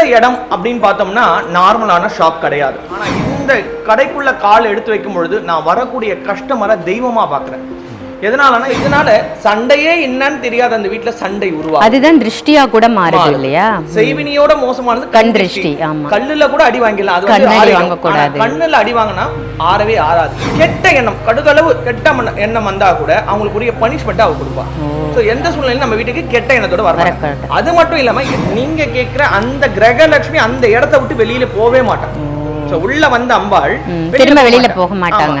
இந்த இடம் அப்படின்னு பார்த்தோம்னா நார்மலான ஷாப் கிடையாது. ஆனால் இந்த கடைக்குள்ள கால் எடுத்து வைக்கும் பொழுது நான் வரக்கூடிய கஸ்டமரை தெய்வமா பார்க்குறேன். எதனாலனா இதனால சண்டையே என்னன்னு தெரியாத அந்த வீட்ல சண்டை உருவாகும். அதுதான் திருஷ்டியா கூட மாறுது. இல்லையா? செய்வினியோட மோசமானது கண் திருஷ்டி, ஆமா. கல்லுல கூட அடி வாங்கிடலாம். அது வந்து. வாங்கக்கூடாது. ஆனா கண்ணுல அடி வாங்கினா ஆறவே ஆறாது. கெட்ட எண்ணம் கடுகளவு கெட்ட எண்ணம் வந்தா கூட அவங்களுக்கு உரிய பனிஷ்மெண்ட் அவ கொடுப்பா. சோ எந்த சூழ்நிலையும் நம்ம வீட்டுக்கு கெட்ட எண்ணத்தோட வர. அது மட்டும் இல்லாம நீங்க கேக்குற அந்த கிரகலட்சுமி அந்த இடத்த விட்டு வெளியில போவே மாட்டாங்க சோ உள்ள வந்த அம்பாள் திரும்ப வெளியில போக. மாட்டாங்க.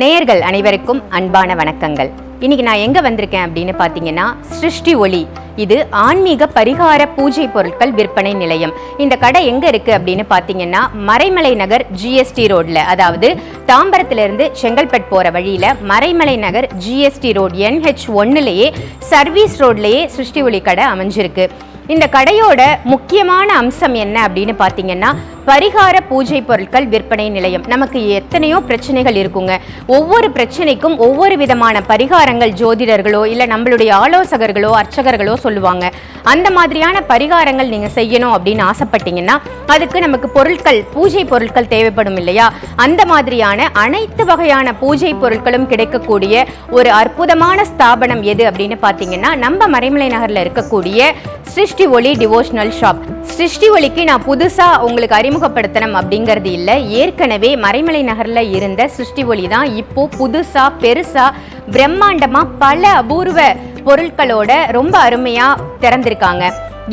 நேயர்கள் அனைவருக்கும் அன்பான வணக்கங்கள். இன்னைக்கு நான் எங்க வந்திருக்கேன் அப்படின்னு பாத்தீங்கன்னா சிருஷ்டி ஒளி. இது ஆன்மீக பரிகார பூஜை பொருட்கள் விற்பனை நிலையம். இந்த கடை எங்க இருக்கு அப்படின்னு பாத்தீங்கன்னா மறைமலை நகர் ஜிஎஸ்டி ரோட்ல. அதாவது தாம்பரத்திலிருந்து செங்கல்பட் போற வழியில Maraimalai Nagar GST road NH ஒன்னுலயே service ரோட்லயே சிருஷ்டி ஒளி கடை அமைஞ்சிருக்கு. இந்த கடையோட முக்கியமான அம்சம் என்ன அப்படின்னு பார்த்தீங்கன்னா பரிகார பூஜை பொருட்கள் விற்பனை நிலையம். நமக்கு எத்தனையோ பிரச்சனைகள் இருக்குங்க. ஒவ்வொரு பிரச்சனைக்கும் ஒவ்வொரு விதமான பரிகாரங்கள் ஜோதிடர்களோ இல்லை நம்மளுடைய ஆலோசகர்களோ அர்ச்சகர்களோ சொல்லுவாங்க. அந்த மாதிரியான பரிகாரங்கள் நீங்கள் செய்யணும் அப்படின்னு ஆசைப்பட்டீங்கன்னா அதுக்கு நமக்கு பொருட்கள் பூஜை பொருட்கள் தேவைப்படும் இல்லையா? அந்த மாதிரியான அனைத்து வகையான பூஜை பொருட்களும் கிடைக்கக்கூடிய ஒரு அற்புதமான ஸ்தாபனம் எது அப்படின்னு பார்த்தீங்கன்னா நம்ம மறைமலை நகரில் இருக்கக்கூடிய சிருஷ்டி ஒளி டிவோஷனல் ஷாப் சிருஷ்டி ஒளிக்கு நான் புதுசாக உங்களுக்கு அறிமுகப்படுத்தணும் அப்படிங்கிறது இல்லை. ஏற்கனவே மறைமலை நகரில் இருந்த சிருஷ்டி ஒளி தான் இப்போ புதுசாக பெருசாக பிரம்மாண்டமாக பல அபூர்வ பொருட்களோட ரொம்ப அருமையாக திறந்திருக்காங்க.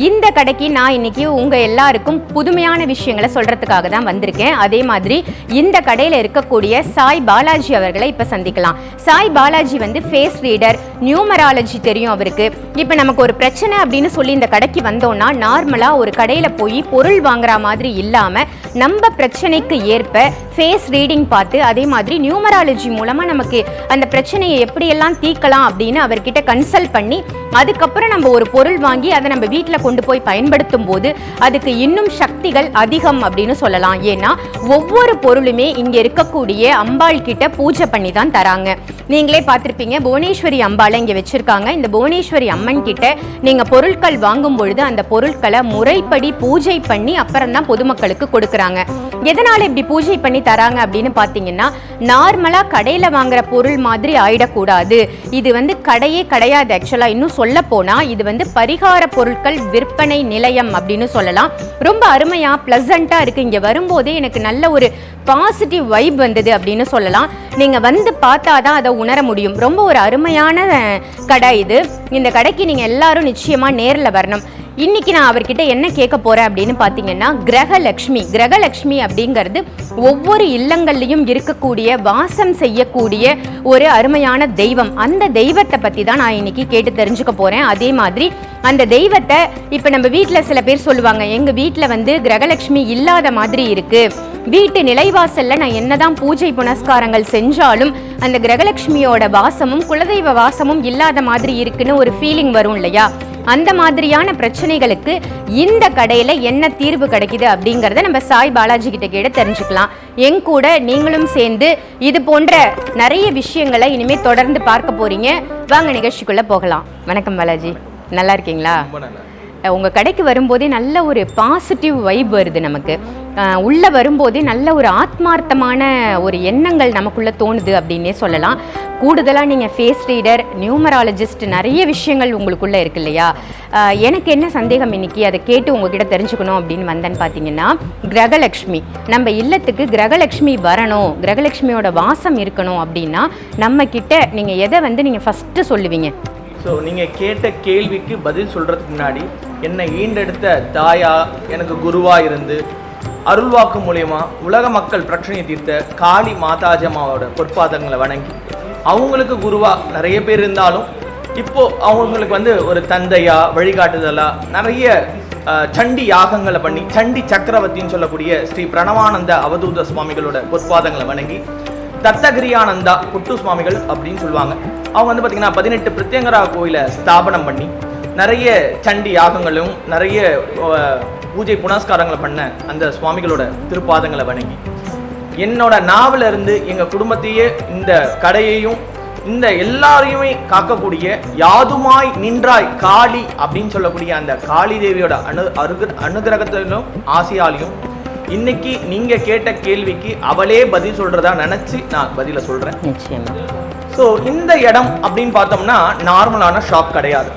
இந்த கடைக்கு நான் இன்னைக்கு உங்க எல்லாருக்கும் புதுமையான விஷயங்களை சொல்றதுக்காக தான் வந்திருக்கேன். அதே மாதிரி இந்த கடையில இருக்கக்கூடிய சாய் பாலாஜி அவர்களை இப்ப சந்திக்கலாம். சாய் பாலாஜி வந்து ஃபேஸ் ரீடர் நியூமராலஜி தெரியும் அவருக்கு. இப்போ நமக்கு ஒரு பிரச்சனை அப்படின்னு சொல்லி இந்த கடைக்கு வந்தோம்னா நார்மலாக ஒரு கடையில் போய் பொருள் வாங்குற மாதிரி இல்லாமல் நம்ம பிரச்சனைக்கு ஏற்ப ஃபேஸ் ரீடிங் பார்த்து அதே மாதிரி நியூமராலஜி மூலமாக நமக்கு அந்த பிரச்சனையை எப்படியெல்லாம் தீர்க்கலாம் அப்படின்னு அவர்கிட்ட கன்சல்ட் பண்ணி அதுக்கப்புறம் நம்ம ஒரு பொருள் வாங்கி அதை நம்ம வீட்டில் கொண்டு போய் பயன்படுத்தும் போது அதுக்கு இன்னும் சக்திகள் அதிகம் அப்படின்னு சொல்லலாம். ஏன்னா ஒவ்வொரு பொருளுமே இங்கே இருக்கக்கூடிய அம்பாள் கிட்ட பூஜை பண்ணி தான் தராங்க. நீங்களே பார்த்துருப்பீங்க புவனேஸ்வரி அம்பாளை இங்கே வச்சுருக்காங்க. இந்த புவனேஸ்வரி அம்மன் கிட்ட நீங்க பொருட்கள் வாங்கும் பொழுது அந்த பொருட்களை முறைப்படி பூஜை பண்ணி அப்புறம் தான் பொதுமக்களுக்கு கொடுக்கறாங்க. எதனால இப்படி பூஜை பண்ணி தராங்க அப்படின்னு பாத்தீங்கன்னா நார்மலா கடையில வாங்குற பொருள் மாதிரி ஆயிடக்கூடாது. இது வந்து கடையே கிடையாது ஆக்சுவலா இன்னும் சொல்ல போனா இது வந்து பரிகார பொருட்கள் விற்பனை நிலையம் அப்படின்னு சொல்லலாம். ரொம்ப அருமையா பிளசண்டா இருக்கு. இங்க வரும்போதே எனக்கு நல்ல ஒரு பாசிட்டிவ் வைப் வந்தது அப்படின்னு சொல்லலாம். நீங்க வந்து பார்த்தாதான் அதை உணர முடியும். ரொம்ப ஒரு அருமையான கடை இது. இந்த கடைக்கு நீங்க எல்லாரும் நிச்சயமாக நேரில் வரணும். இன்னைக்கு நான் அவர்கிட்ட என்ன கேட்க போகிறேன் அப்படின்னு பார்த்தீங்கன்னா கிரகலக்ஷ்மி. கிரகலக்ஷ்மி அப்படிங்கிறது ஒவ்வொரு இல்லங்கள்லையும் இருக்கக்கூடிய வாசம் செய்யக்கூடிய ஒரு அருமையான தெய்வம். அந்த தெய்வத்தை பற்றி தான் நான் இன்னைக்கு கேட்டு தெரிஞ்சுக்க போகிறேன் அதே மாதிரி அந்த தெய்வத்தை இப்போ நம்ம வீட்டில் சில பேர் சொல்லுவாங்க எங்கள் வீட்டில் வந்து கிரகலக்ஷ்மி இல்லாத மாதிரி இருக்குது வீட்டு நிலைவாசல்ல நான் என்னதான் பூஜை புனஸ்காரங்கள் செஞ்சாலும் அந்த கிரகலட்சுமியோட வாசமும் குலதெய்வ வாசமும் இல்லாத மாதிரி இருக்குன்னு ஒரு ஃபீலிங் வரும் இல்லையா? அந்த மாதிரியான பிரச்சனைகளுக்கு இந்த கடையில என்ன தீர்வு கிடைக்குது அப்படிங்கறத நம்ம சாய் பாலாஜி கிட்ட கேட்டு தெரிஞ்சுக்கலாம். என் கூட நீங்களும் சேர்ந்து இது போன்ற நிறைய விஷயங்களை இனிமே தொடர்ந்து பார்க்க போறீங்க. வாங்க நிகழ்ச்சிக்குள்ள போகலாம். வணக்கம் பாலாஜி. நல்லா இருக்கீங்களா? ரொம்ப நல்லா அஹ் உங்க கடைக்கு வரும்போதே நல்ல ஒரு பாசிட்டிவ் வைப் வருது நமக்கு. உள்ளே வரும்போதே நல்ல ஒரு ஆத்மார்த்தமான ஒரு எண்ணங்கள் நமக்குள்ளே தோணுது அப்படின்னே சொல்லலாம். கூடுதலாக நீங்கள் ஃபேஸ் ரீடர் நியூமராலஜிஸ்ட் நிறைய விஷயங்கள் உங்களுக்குள்ளே இருக்கு இல்லையா? எனக்கு என்ன சந்தேகம் இன்னைக்கு? அதை கேட்டு உங்ககிட்ட தெரிஞ்சுக்கணும் அப்படின்னு வந்தேன்னு பார்த்தீங்கன்னா கிரகலக்ஷ்மி நம்ம இல்லத்துக்கு கிரகலக்ஷ்மி வரணும். கிரகலக்ஷ்மியோட வாசம் இருக்கணும் அப்படின்னா நம்ம கிட்ட நீங்கள் எதை வந்து நீங்கள் ஃபஸ்ட்டு சொல்லுவீங்க? ஸோ நீங்கள் கேட்ட கேள்விக்கு பதில் சொல்கிறதுக்கு முன்னாடி என்னை ஈண்டெடுத்த தாயா எனக்கு குருவா இருந்து அருள்வாக்கு மூலயமா உலக மக்கள் பிரச்சனையை தீர்த்த காளி மாதாஜம்மாவோட பொற்பாதங்களை வணங்கி அவங்களுக்கு குருவா நிறைய பேர் இருந்தாலும் இப்போ அவங்களுக்கு வந்து ஒரு தந்தையா வழிகாட்டுதலா நிறைய சண்டி யாகங்களை பண்ணி சண்டி சக்கரவர்த்தின்னு சொல்லக்கூடிய ஸ்ரீ பிரணவானந்த அவதூத சுவாமிகளோட பொற்பாதங்களை வணங்கி தத்தகிரியானந்தா புட்டு சுவாமிகள் அப்படின்னு சொல்லுவாங்க. அவங்க வந்து பார்த்தீங்கன்னா பதினெட்டு பிரத்யங்கரா கோயிலை ஸ்தாபனம் பண்ணி நிறைய சண்டி யாகங்களும் நிறைய பூஜை புனஸ்காரங்களை பண்ண அந்த சுவாமிகளோட திருப்பாதங்களை வணங்கி. என்னோட நாவல இருந்து எங்க குடும்பத்தையே இந்த கடையையும் இந்த எல்லாரையுமே காக்கக்கூடிய யாதுமாய் நின்றாய் காளி அப்படின்னு சொல்லக்கூடிய அந்த காளி தேவியோட அனு அருகு அனுகிரகத்திலும் ஆசையாலையும் இன்னைக்கு நீங்க கேட்ட கேள்விக்கு அவளே பதில் சொல்றதா நினைச்சு நான் பதில சொல்றேன். ஸோ இந்த இடம் அப்படின்னு பார்த்தோம்னா நார்மலான ஷாப் கிடையாது.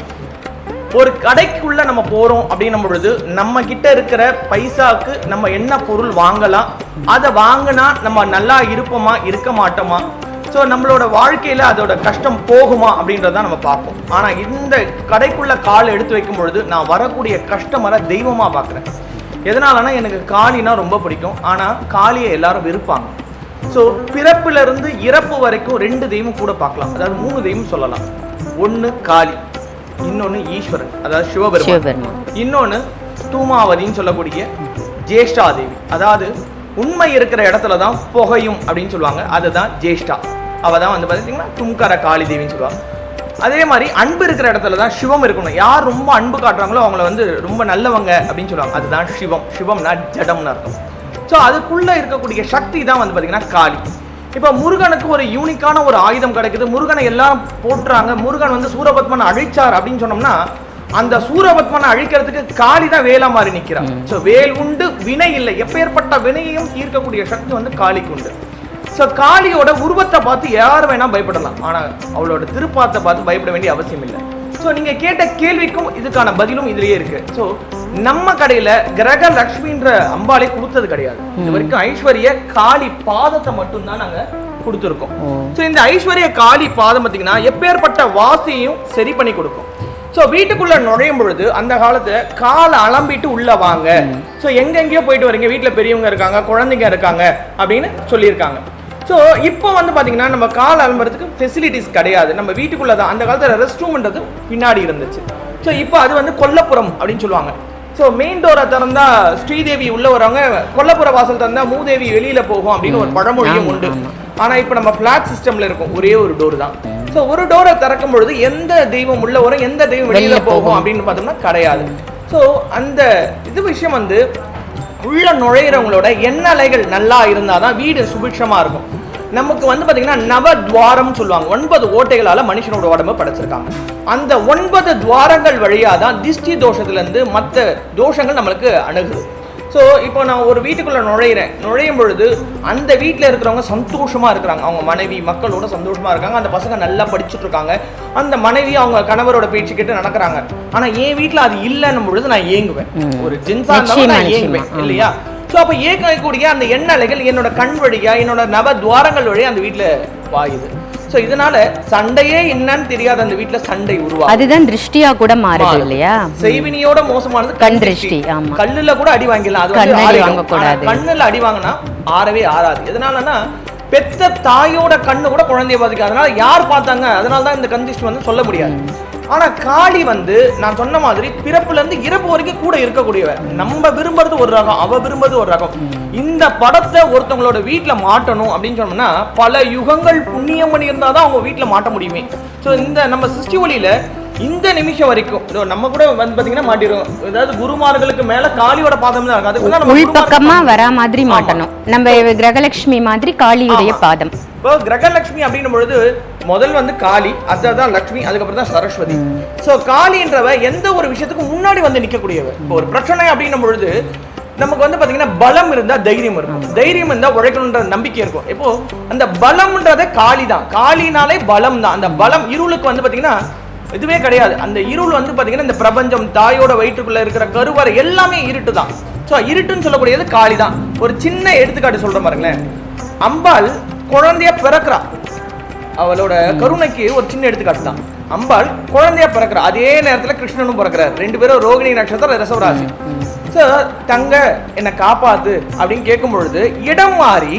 ஒரு கடைக்குள்ள நம்ம போறோம் அப்படின்னும் பொழுது நம்ம கிட்ட இருக்கிற பைசாக்கு நம்ம என்ன பொருள் வாங்கலாம்? அதை வாங்கினா நம்ம நல்லா இருப்போமா இருக்க மாட்டோமா? ஸோ நம்மளோட வாழ்க்கையில அதோட கஷ்டம் போகுமா அப்படின்றத நம்ம பார்ப்போம். ஆனா இந்த கடைக்குள்ள கால் எடுத்து வைக்கும் பொழுது நான் வரக்கூடிய கஷ்டமரை தெய்வமா பார்க்குறேன். எதனாலனா எனக்கு காளினா ரொம்ப பிடிக்கும். ஆனா காளியை எல்லாரும் விருப்பாங்க ஸோ பிறப்பிலிருந்து இறப்பு வரைக்கும் ரெண்டு தெய்வம் கூட பார்க்கலாம். அதாவது மூணு தெய்வம் சொல்லலாம். ஒன்று காளி இன்னொன்று ஈஸ்வரன் அதாவது சிவபெருமான். இன்னொன்று தூமாவதின்னு சொல்லக்கூடிய ஜேஷ்டா தேவி அதாவது உண்மை இருக்கிற இடத்துல தான் புகையும் அப்படின்னு சொல்லுவாங்க. அதுதான் ஜேஷ்டா. அவ தான் வந்து பார்த்தீங்கன்னா தும்கர காளி தேவின்னு சொல்லுவாங்க. அதே மாதிரி அன்பு இருக்கிற இடத்துல தான் சிவம் இருக்கணும். யார் ரொம்ப அன்பு காட்டுறாங்களோ அவங்கள வந்து ரொம்ப நல்லவங்க அப்படின்னு சொல்லுவாங்க. அதுதான் சிவம். சிவம்னா ஜடம்னு அர்த்தம். ஸோ அதுக்குள்ள இருக்கக்கூடிய சக்தி தான் வந்து பார்த்தீங்கன்னா காளி. இப்போ முருகனுக்கு ஒரு யூனிக்கான ஒரு ஆயுதம் கிடைக்குது. முருகனை எல்லாரும் போட்டுறாங்க முருகன் வந்து சூரபத்மனை அழிச்சார் அப்படின்னு சொன்னோம்னா அந்த சூரபத்மனை அழிக்கிறதுக்கு காளி தான் வேலா மாறி நிற்கிறான் ஸோ வேல் உண்டு வினை இல்லை. எப்பேற்பட்ட வினையையும் தீர்க்கக்கூடிய சக்தி வந்து காளிக்கு உண்டு. ஸோ காளியோட உருவத்தை பார்த்து யார் வேணா பயப்படலாம். ஆனால் அவளோட திருப்பாத்தை பார்த்து பயப்பட வேண்டிய அவசியம் இல்லை. ஸோ நீங்கள் கேட்ட கேள்விக்கும் இதுக்கான பதிலும் இதுலயே இருக்கு. ஸோ நம்ம கடையில் கிரக லக்ஷ்மின்ற அம்பாலே கொடுத்தது கிடையாது. இது வரைக்கும் ஐஸ்வர்ய காளி பாதத்தை மட்டும்தான் நாங்கள் கொடுத்துருக்கோம். ஸோ இந்த ஐஸ்வர்ய காளி பாதம் பார்த்தீங்கன்னா எப்பேற்பட்ட வாசியையும் சரி பண்ணி கொடுக்கும். ஸோ வீட்டுக்குள்ள நுழையும் பொழுது அந்த காலத்துல காலை அலம்பிட்டு உள்ள வாங்க. ஸோ எங்கெங்கேயோ போயிட்டு வரீங்க. வீட்டில் பெரியவங்க இருக்காங்க குழந்தைங்க இருக்காங்க அப்படின்னு சொல்லியிருக்காங்க. ஸோ இப்போ வந்து பார்த்தீங்கன்னா நம்ம கால் அலம்புறதுக்கு ஃபெசிலிட்டிஸ் கிடையாது. நம்ம வீட்டுக்குள்ள தான் அந்த காலத்தில் ரெஸ்ட் ரூம்ன்றது பின்னாடி இருந்துச்சு. ஸோ இப்போ அது வந்து கொல்லப்புறம் அப்படின்னு சொல்லுவாங்க. ஸோ மெயின் டோரை திறந்தா ஸ்ரீதேவி உள்ள வரவங்க கொல்லப்புற வாசல் திறந்தா மூதேவி வெளியில போகும் அப்படின்னு ஒரு பழமொழியும் உண்டு. ஆனா இப்போ நம்ம ஃபிளாட் சிஸ்டம்ல இருக்கும். ஒரே ஒரு டோர் தான். ஸோ ஒரு டோரை திறக்கும் பொழுது எந்த தெய்வம் உள்ள வரும் எந்த தெய்வம் வெளியில போகும். அப்படின்னு பார்த்தோம்னா கிடையாது. ஸோ அந்த இது விஷயம் வந்து உள்ள நுழையிறவங்களோட எண்ணலைகள் நல்லா இருந்தாதான் வீடு சுபிட்சமா இருக்கும். நமக்கு வந்து பாத்தீங்கன்னா நவத்வாரம் சொல்லுவாங்க. ஒன்பது ஓட்டைகளால மனுஷனோட உடம்பு படைச்சிருக்காங்க. அந்த ஒன்பது துவாரங்கள் வழியா தான் திஷ்டி தோஷத்துல இருந்து மற்ற தோஷங்கள் நம்மளுக்கு அணுகுது. ஸோ இப்போ நான் ஒரு வீட்டுக்குள்ள நுழையிறேன். நுழையும் பொழுது அந்த வீட்டில் இருக்கிறவங்க சந்தோஷமா இருக்கிறாங்க. அவங்க மனைவி மக்களோட சந்தோஷமா இருக்காங்க. அந்த பசங்க நல்லா படிச்சுட்டு இருக்காங்க. அந்த மனைவி அவங்க கணவரோட பேச்சு கேட்டு நடக்கிறாங்க. ஆனா என் வீட்டில் அது இல்லைன்னும் பொழுது நான் ஏங்குவேன். ஒரு ஜென்ஸா இருந்தாலும் நான். ஏங்குவேன். இல்லையா? ஸோ அப்போ ஏற்கக்கூடிய அந்த எண்ணலைகள் என்னோட கண் வழியா என்னோட நவ துவாரங்கள் வழியா அந்த வீட்டில் பாயுது. ஸோ இதனால சண்டையே என்னன்னு தெரியாத அந்த வீட்டில் சண்டை உருவாகும் அதுதான் திருஷ்டியா கூட மாறுது. இல்லையா? செய்வினியோட மோசமானது கண் திருஷ்டி. கல்லுல கூட அடி வாங்கிடலாம். அது வந்து. வாங்கக்கூடாது. கண்ணுல அடி வாங்கினா ஆறவே ஆறாது. எதனாலன்னா பெத்த தாயோட கண்ணு கூட குழந்தைய பாதிக்கும் அதனால யார் பார்த்தாங்க? அதனால தான் இந்த கண் திருஷ்டி வந்து சொல்ல முடியாது. ஆனா காளி வந்து நான் சொன்ன மாதிரி பிறப்புல இருந்து இறப்பு வரைக்கும் கூட இருக்கக்கூடியவ. நம்ம விரும்புறது ஒரு ரகம் அவ விரும்புறது ஒரு ரகம். இந்த படத்தை ஒருத்தவங்களோட வீட்டில் மாட்டணும் அப்படின்னு சொன்னோம்னா பல யுகங்கள் புண்ணியம் பண்ணி இருந்தாதான் அவங்க வீட்டில் மாட்ட முடியுமே. ஸோ இந்த நம்ம சிஸ்டி ஒளியில இந்த நிமிஷம் வரைக்கும் இதோ நம்ம கூட வந்து பாத்தீங்கன்னா மாட்டிரும் அதாவது குருமார்களுக்கு மேல காளியோட பாதம் தான். இருக்கு அதுக்கு நம்ம உள்பக்கமா வரா மாதிரி. மாட்டணும். நம்ம கிரகலட்சுமி மாதிரி காளியுடைய. பாதம். இப்போ கிரகலட்சுமி அப்படின்னும் பொழுது முதல் வந்து காளி அதுதான் லட்சுமி அதுக்கப்புறம் தான் சரஸ்வதி. சோ காளின்றவ எந்த ஒரு விஷயத்துக்கும் முன்னாடி வந்து நிக்கக்கூடியவ இப்போ ஒரு பிரச்சனை அப்படின்னும் பொழுது நமக்கு வந்து பாத்தீங்கன்னா பலம் இருந்தா தைரியம் இருக்கும். தைரியம் இருந்தா உழைக்கணுன்ற நம்பிக்கை இருக்கும். இப்போ அந்த பலம்ன்றதே காளி தான் காளினாலே பலம் தான் அந்த பலம் இருளுக்கு வந்து பாத்தீங்கன்னா இதுவே கிடையாது. அந்த இருள் வந்து பாத்தீங்கன்னா இந்த பிரபஞ்சம் தாயோட வயிற்றுக்குள்ள இருக்கிற கருவறை எல்லாமே இருட்டு தான். ஸோ இருட்டுன்னு சொல்லக்கூடியது காளி தான். ஒரு சின்ன எடுத்துக்காட்டு சொல்றேன் பாருங்களேன். அம்பாள் குழந்தைய பிறக்கிறா. அவளோட கருணைக்கு ஒரு சின்ன எடுத்துக்காட்டு தான். அம்பாள் குழந்தையா பிறக்கிறா. அதே நேரத்துல கிருஷ்ணனும் பிறக்கிறார். ரெண்டு பேரும் ரோகிணி நட்சத்திரம் ரிசவராசி. ஸோ தங்க என்னை காப்பாத்து அப்படின்னு கேட்கும் பொழுது இடம் மாறி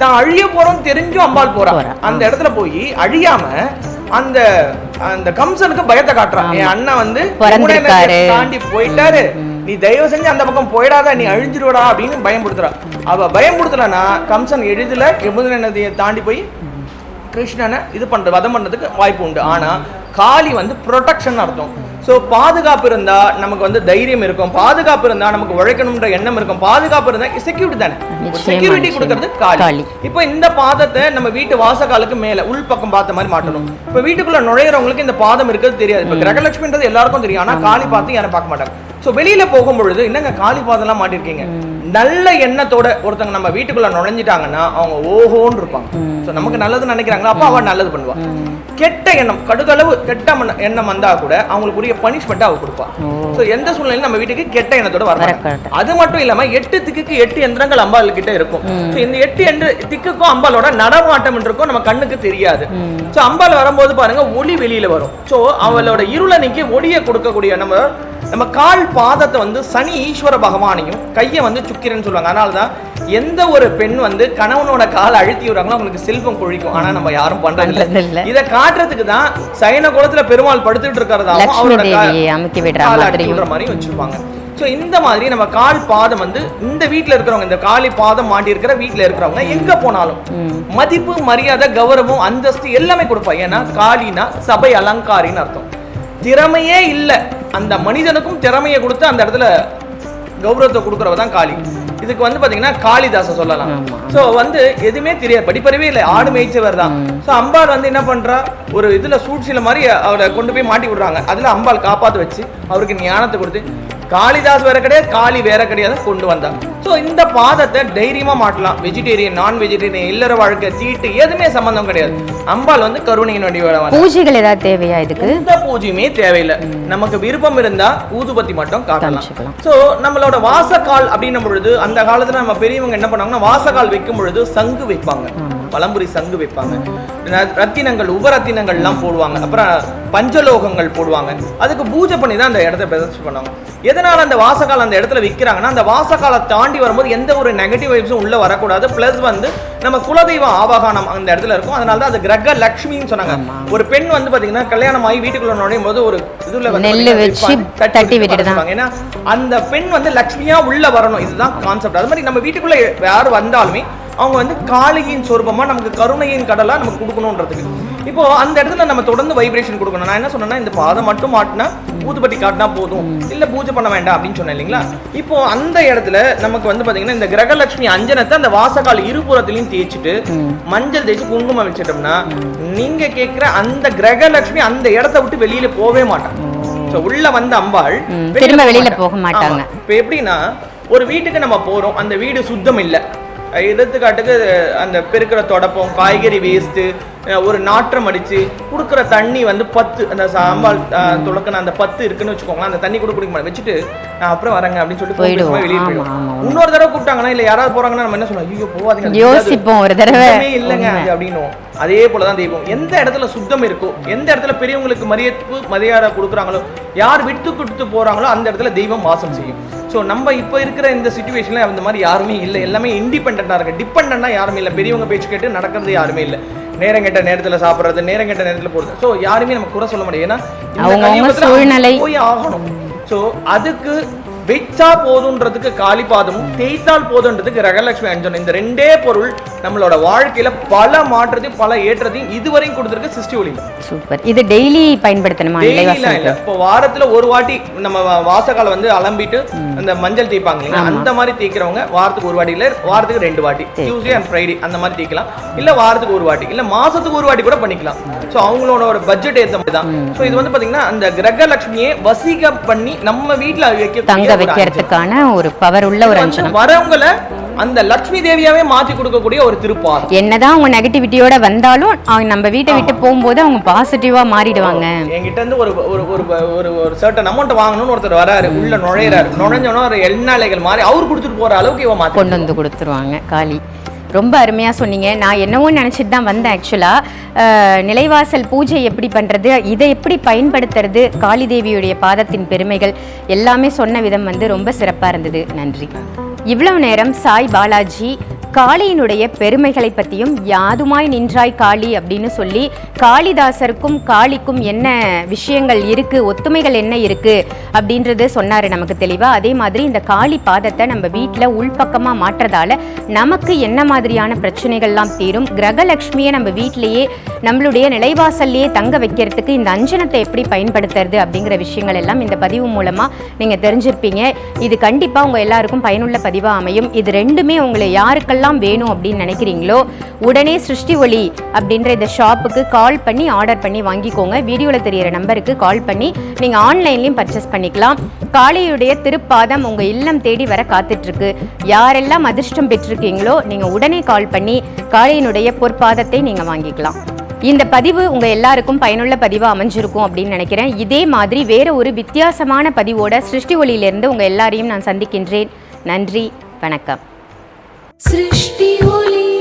தான் அழிய போறோம் தெரிஞ்சும் அம்பாள் போறா. அந்த இடத்துல போய் அழியாம அந்த அந்த கம்சனுக்கு பயத்தை காட்டுறான். என் அண்ணன் வந்து. தாண்டி போயிட்டாரு. நீ தயவு செஞ்சு அந்த பக்கம் போயிடாத நீ அழிஞ்சிருவடா அப்படின்னு பயம்படுத்துறா அவ பயம்படுத்தலன்னா கம்சன் எளிதில் யமுனை நதியை தாண்டி போய் கிருஷ்ணனை இது பண்ற வதம் பண்றதுக்கு வாய்ப்பு உண்டு. ஆனா காளி வந்து ப்ரொடெக்ஷன் அர்த்தம். ஸோ பாதுகாப்பு இருந்தா நமக்கு வந்து தைரியம் இருக்கும். பாதுகாப்பு இருந்தா நமக்கு உழைக்கணும்ன்ற எண்ணம் இருக்கும். பாதுகாப்பு இருந்தா செக்யூரிட்டி தானே? செக்யூரிட்டி. கொடுக்கறது காளி காளி. இப்போ இந்த பாதத்தை நம்ம வீட்டு வாசக்காலுக்கு மேல உள் பக்கம் பார்த்த மாதிரி மாட்டணும். இப்போ வீட்டுக்குள்ள நுழையிறவங்களுக்கு இந்த பாதம் இருக்கிறது தெரியாது. இப்போ கிரகலட்சுமின்றது எல்லாருக்கும் தெரியும். ஆனா காளி பார்த்து யாரும் பார்க்க மாட்டாங்க. ஸோ வெளியில போகும் பொழுது என்னங்க காளி பாதம்லாம் மாட்டிருக்கீங்க? நல்ல எண்ணத்தோட ஒருத்தங்க நம்ம வீட்டுக்குள்ள நுழைஞ்சிட்டாங்கன்னா அவங்க ஓஹோன்னு இருப்பாங்க. ஸோ நமக்கு நல்லது நினைக்கிறாங்களா? அப்போ அவ நல்லது பண்ணுவா. கெட்ட எண்ணம் கடுகளவு கெட்ட எண்ணம் வந்தா கூட அவங்களுக்கு உரிய பனிஷ்மெண்ட் அவ கொடுப்பா. ஸோ எந்த சூழ்நிலையும் நம்ம வீட்டுக்கு கெட்ட எண்ணத்தோட வர. அது மட்டும் இல்லாம எட்டு திக்குக்கு எட்டு எந்திரங்கள் அம்பாள் கிட்ட இருக்கும் இந்த எட்டு எண்டு திக்குக்கும் அம்பாலோட நடமாட்டம் இருக்கும் நம்ம கண்ணுக்கு தெரியாது. சோ அம்பாள் வரும்போது பாருங்க ஒளி வெளியில வரும். சோ அவளோட இருளை நீக்கி ஒளியை கொடுக்கக்கூடிய நம்ம நம்ம கால் பாதத்தை வந்து சனி ஈஸ்வர பகவானையும் கையை வந்து சுக்கிரன்னு சொல்லுவாங்க. அதனால தான் எந்த ஒரு பெண் வந்து கணவனோட காலை அழுத்தி விடுறாங்களோ அவங்களுக்கு செல்வம் கொழிக்கும். ஆனா நம்ம யாரும் பண்றது இல்ல. இதை காட்டுறதுக்கு தான் சயன குலத்துல பெருமாள் படுத்துட்டு இருக்கிறதாவும் அவரோட காலை விடுற மாதிரி வச்சிருப்பாங்க. ஸோ இந்த மாதிரி நம்ம கால் பாதம் வந்து இந்த வீட்ல இருக்கிறவங்க இந்த காலி பாதம் மாட்டி இருக்கிற வீட்ல இருக்கிறவங்க எங்க போனாலும் மதிப்பு மரியாதை கௌரவம் அந்தஸ்து எல்லாமே கொடுப்பா. ஏன்னா காளினா சபை அலங்காரின்னு அர்த்தம். திறமையே இல்ல. அந்த மனிதனுக்கும் திறமையை கொடுத்து அந்த இடத்துல கௌரவத்தை கொடுக்கறவ தான் காளி. இதுக்கு வந்து பாத்தீங்கன்னா காளிதாச சொல்லலாம். சோ வந்து எதுவுமே தெரியாது. படிப்பறிவே இல்லை. ஆடு மேய்ச்சவர் தான். சோ அம்பாள் வந்து என்ன பண்றா? ஒரு இதுல சூழ்ச்சியில மாதிரி அவரை கொண்டு போய் மாட்டி விடுறாங்க. அதுல அம்பாள் காப்பாத்து வச்சு அவருக்கு ஞானத்தை கொடுத்து காளிதாஸ் வேற கிடையாது காளி வேற கிடையாது கொண்டு வந்தா. சோ இந்த பாதத்தை தைரியமா மாட்டலாம் வெஜிடேரியன் நான் வெஜிடேரியன் இல்லற வாழ்க்கை தீட்டு எதுவுமே சம்பந்தம் கிடையாது. அம்பாள் வந்து கருணையின் வந்தா. பூஜைகள் ஏதாவது தேவையா இதுக்கு? எந்த பூஜையுமே தேவையில்லை. நமக்கு விருப்பம் இருந்தா ஊதுபத்தி மட்டும் காட்டலாம். சோ நம்மளோட வாசக்கால் அப்படின்னும் பொழுது அந்த காலத்துல நம்ம பெரியவங்க என்ன பண்ணாங்கன்னா வாசக்கால் வைக்கும் பொழுது சங்கு வைப்பாங்க. பழம்புரி சங்கு வைப்பாங்க. ரத்தினங்கள் உபரத்தினங்கள் எல்லாம் போடுவாங்க. அப்புறம் பஞ்சலோகங்கள் போடுவாங்க. அதுக்கு பூஜை பண்ணி தான் அந்த இடத்த பிரதர்ஷன் பண்ணுவாங்க. எதனால அந்த வாசக்கால் அந்த இடத்துல விற்கிறாங்கன்னா அந்த வாசக்காலை தாண்டி வரும்போது எந்த ஒரு நெகட்டிவ் வைப்ஸும் உள்ள வரக்கூடாது. பிளஸ் வந்து நம்ம குலதெய்வ ஆவாகனம் அந்த இடத்துல இருக்கும். அதனால தான் அது கிரக லக்ஷ்மின்னு சொன்னாங்க. ஒரு பெண் வந்து பாத்தீங்கன்னா கல்யாணம் ஆகி வீட்டுக்குள்ள நுழையும் போது ஒரு இதுல தட்டி விட்டுட்டு. ஏன்னா அந்த பெண் வந்து லக்ஷ்மியா உள்ள வரணும். இதுதான் கான்செப்ட் அது மாதிரி நம்ம வீட்டுக்குள்ள யார் வந்தாலுமே அவங்க வந்து காளியின் சொரூபமா நமக்கு கருணையின் கடலா நமக்கு கொடுக்கணுன்றதுக்கு. இப்போ அந்த இடத்துல நம்ம தொடர்ந்து வைப்ரேஷன் கொடுக்கணும். நான் என்ன சொன்னேன்னா இந்த பாதம் மட்டும் மாட்டினா ஊதுபத்தி காட்டினா போதும். இல்ல பூஜை பண்ண வேண்டாம் அப்படின்னு சொன்னேன் இல்லைங்களா? இப்போ அந்த இடத்துல நமக்கு வந்து பாத்தீங்கன்னா இந்த கிரகலட்சுமி அஞ்சனத்தை அந்த வாசகால் இருபுறத்திலையும் தேய்ச்சிட்டு மஞ்சள் தேய்ச்சி குங்குமம் வச்சிட்டோம்னா நீங்க கேட்கிற அந்த கிரகலட்சுமி அந்த இடத்த விட்டு வெளியில போகவே மாட்டாங்க So, உள்ள வந்த அம்பாள் திரும்ப வெளியில. போக மாட்டாங்க. இப்ப எப்படின்னா ஒரு வீட்டுக்கு நம்ம போறோம். அந்த வீடு சுத்தம் இல்ல. எடுத்துக்காட்டுக்கு அந்த பெருக்கிற தொடப்பம் காய்கறி வேஸ்ட் ஒரு நாற்றம் அடிச்சு குடுக்குற தண்ணி வந்து பத்து அந்த சாம்பால் துளக்குன அந்த பத்து இருக்குன்னு வச்சுக்கோங்களேன் அந்த தண்ணி கூட குடிக்க மாட்டேன். வச்சுட்டு நான் அப்புறம் வரேங்க அப்படின்னு சொல்லிட்டு போயிடுவோம். வெளியே போயிடுவோம். இன்னொரு தடவை கூப்பிட்டாங்கன்னா இல்ல யாராவது போறாங்கன்னா நம்ம என்ன சொல்லுவோம் ஐயோ போவாதீங்க. அது யோசிப்போம் ஒரு தடவை. இல்லைங்க. அது அப்படின்னும் அதே போலதான் தெய்வம். எந்த இடத்துல சுத்தம் இருக்கோ எந்த இடத்துல பெரியவங்களுக்கு மரியாதை மரியாதை கொடுக்குறாங்களோ யார் விட்டு கொடுத்து போறாங்களோ அந்த இடத்துல தெய்வம் வாசம் செய்யும். ஸோ நம்ம இப்போ இருக்கிற இந்த சுச்சுவேஷன்ல அந்த மாதிரி யாருமே இல்லை. எல்லாமே இண்டிபெண்டா இருக்கு. டிபெண்டா யாருமே இல்லை. பெரியவங்க பேச்சு கேட்டு நடக்கிறது யாருமே இல்லை. நேரம் கெட்ட நேரத்துல சாப்பிடுறது நேரம் கெட்ட நேரத்துல போறது. ஸோ யாருமே நம்ம குறை சொல்ல முடியாது ஏன்னா. போய் ஆகணும். ஸோ அதுக்கு வெச்சா போதுன்றதுக்கு காளிபாதமும் தேய்த்தால் போதுன்றதுக்கு ரகலட்சுமி அஞ்சனம். இந்த ரெண்டே பொருள் நம்மளோட வாழ்க்கையில பல மாற்றத்தையும் பல ஏற்றத்தையும் இதுவரையும் கொடுத்துருக்கு சிருஷ்டி ஒளி சூப்பர். இது டெய்லி பயன்படுத்தணுமா? இப்போ வாரத்துல ஒரு வாட்டி நம்ம வா- வாசகால வந்து அலம்பிட்டு அந்த மஞ்சள் தேய்ப்பாங்க அந்த மாதிரி தேய்க்கிறவங்க வாரத்துக்கு ஒரு வாட்டி இல்ல வாரத்துக்கு ரெண்டு வாட்டி. டியூஸ்டே அண்ட் ஃப்ரைடே அந்த மாதிரி தேய்க்கலாம். இல்ல வாரத்துக்கு ஒரு வாட்டி. இல்ல மாசத்துக்கு ஒரு வாட்டி கூட பண்ணிக்கலாம். சோ அவங்களோட ஒரு பட்ஜெட் ஏத்த மாதிரி தான். சோ இது வந்து பாத்தீங்கன்னா அந்த கிரகலட்சுமியை வசீகம் பண்ணி நம்ம வீட்ல வைக்க வைக்கிறதுக்கான ஒரு பவர் உள்ள ஒரு அஞ்சனம். வரவங்களை அந்த லட்சுமி தேவியாவே மாத்தி கொடுக்கக்கூடிய ஒரு திருப்பாதம் என்னதான் அவங்க நெகட்டிவிட்டியோட வந்தாலும் அவங்க நம்ம வீட்டை விட்டு போகும்போது அவங்க பாசிட்டிவா மாறிடுவாங்க. என்கிட்ட இருந்து ஒரு ஒரு ஒரு ஒரு சர்டன் அமௌண்ட் வாங்கணும்னு ஒருத்தர் வராரு உள்ள நுழையிறாரு. நுழைஞ்சோன்னா ஒரு எண்ணாலைகள் மாதிரி அவர் கொடுத்துட்டு போற அளவுக்கு இவன் கொண்டு வந்து கொடுத்துருவாங்க காளி ரொம்ப அருமையாக சொன்னீங்க. நான் என்னவோ நினச்சிட்டு தான் வந்தேன் ஆக்சுவலாக நிலைவாசல் பூஜை எப்படி பண்ணுறது இதை எப்படி பயன்படுத்துறது காளி தேவியுடைய பாதத்தின் பெருமைகள் எல்லாமே சொன்ன விதம் வந்து ரொம்ப சிறப்பாக இருந்தது. நன்றி. இவ்வளவு நேரம் சாய் பாலாஜி காளியினுடைய பெருமைகளை பற்றியும் யாதுமாய் நின்றாய் காளி அப்படின்னு சொல்லி காளிதாசருக்கும் காளிக்கும் என்ன விஷயங்கள் இருக்கு ஒத்துமைகள் என்ன இருக்கு அப்படின்றது சொன்னாரு நமக்கு தெளிவா. அதே மாதிரி இந்த காளி பாதத்தை நம்ம வீட்டில் உள்பக்கமா மாற்றதால நமக்கு என்ன மாதிரியான பிரச்சனைகள்லாம் தீரும்? கிரகலட்சுமியை நம்ம வீட்டிலேயே நம்மளுடைய நிலைவாசல்லையே தங்க வைக்கிறதுக்கு இந்த அஞ்சனத்தை எப்படி பயன்படுத்துறது அப்படிங்கிற விஷயங்கள் எல்லாம் இந்த பதிவு மூலமா நீங்க தெரிஞ்சிருப்பீங்க. இது கண்டிப்பா உங்க எல்லாருக்கும் பயனுள்ள பதிவாக அமையும். இது ரெண்டுமே உங்களை யாருக்கெல்லாம் வேணும் அப்படின்னு நினைக்கிறீங்களோ உடனே சிருஷ்டி ஒளி அப்படின்ற இந்த ஷாப்புக்கு கால் பண்ணி ஆர்டர் பண்ணி வாங்கிக்கோங்க. வீடியோவில் தெரியிற நம்பருக்கு கால் பண்ணி நீங்கள் ஆன்லைன்லேயும் பர்ச்சேஸ் பண்ணிக்கலாம். காளியுடைய திருப்பாதம் உங்கள் இல்லம் தேடி வர காத்துட்ருக்கு. யாரெல்லாம் அதிர்ஷ்டம் பெற்றிருக்கீங்களோ நீங்கள் உடனே கால் பண்ணி காளியினுடைய பொற்பாதத்தை நீங்கள் வாங்கிக்கலாம். இந்த பதிவு உங்கள் எல்லாருக்கும் பயனுள்ள பதிவாக அமைஞ்சிருக்கும் அப்படின்னு நினைக்கிறேன். இதே மாதிரி வேற ஒரு வித்தியாசமான பதிவோட சிருஷ்டி ஒளியிலிருந்து உங்கள் எல்லாரையும் நான் சந்திக்கின்றேன். நன்றி வணக்கம். सृष्टि ओली